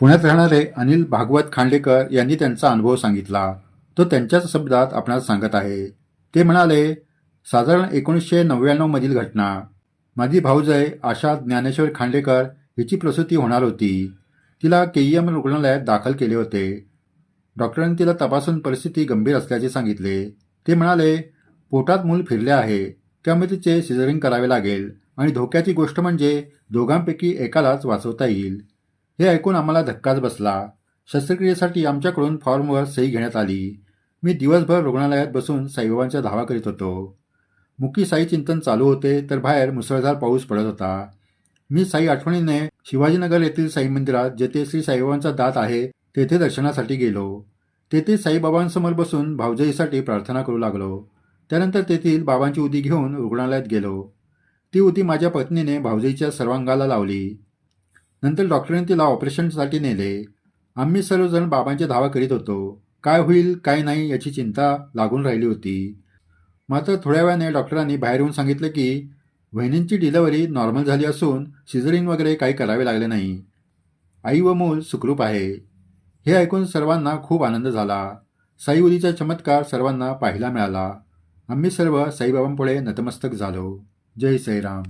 पुण्यात राहणारे अनिल भागवत खांडेकर यांनी त्यांचा अनुभव सांगितला. तो त्यांच्याच शब्दात आपणास सांगत आहे. ते म्हणाले साधारण एकोणीसशे नव्याण्णवमधील घटना. माझी भाऊजय आशा ज्ञानेश्वर खांडेकर हिची प्रसूती होणार होती. तिला के ई एम रुग्णालयात दाखल केले होते. डॉक्टरांनी तिला तपासून परिस्थिती गंभीर असल्याचे सांगितले. ते म्हणाले पोटात मूल फिरले आहे. त्यामुळे तिचे सिझरिंग करावे लागेल आणि धोक्याची गोष्ट म्हणजे दोघांपैकी एकालाच वाचवता येईल. हे ऐकून आम्हाला धक्काच बसला. शस्त्रक्रियेसाठी आमच्याकडून फॉर्मवर सही घेण्यात आली. मी दिवसभर रुग्णालयात बसून साईबाबांचा धावा करीत होतो. मुकी साई चिंतन चालू होते तर बाहेर मुसळधार पाऊस पडत होता. मी साई आठवणीने शिवाजीनगर येथील साई मंदिरात जेथे श्री साईबाबांचा दात आहे तेथे दर्शनासाठी गेलो. तेथे साईबाबांसमोर बसून भावजईसाठी प्रार्थना करू लागलो. त्यानंतर तेथील बाबांची उदी घेऊन रुग्णालयात गेलो. ती उदी माझ्या पत्नीने भावजईच्या सर्वांगाला लावली. नंतर डॉक्टरांनी तिला ऑपरेशनसाठी नेले. आम्ही सर्वजण बाबांचे धावा करीत होतो. काय होईल काय नाही याची चिंता लागून राहिली होती. मात्र थोड्या वेळाने डॉक्टरांनी बाहेर येऊन सांगितलं की वहिनींची डिलिव्हरी नॉर्मल झाली असून सिझरिंग वगैरे काही करावे लागले नाही. आई व मूल सुखरूप आहे. हे ऐकून सर्वांना खूप आनंद झाला. साईउदीचा चमत्कार सर्वांना पाहायला मिळाला. आम्ही सर्व साईबाबांपुढे नतमस्तक झालो. जय साईराम.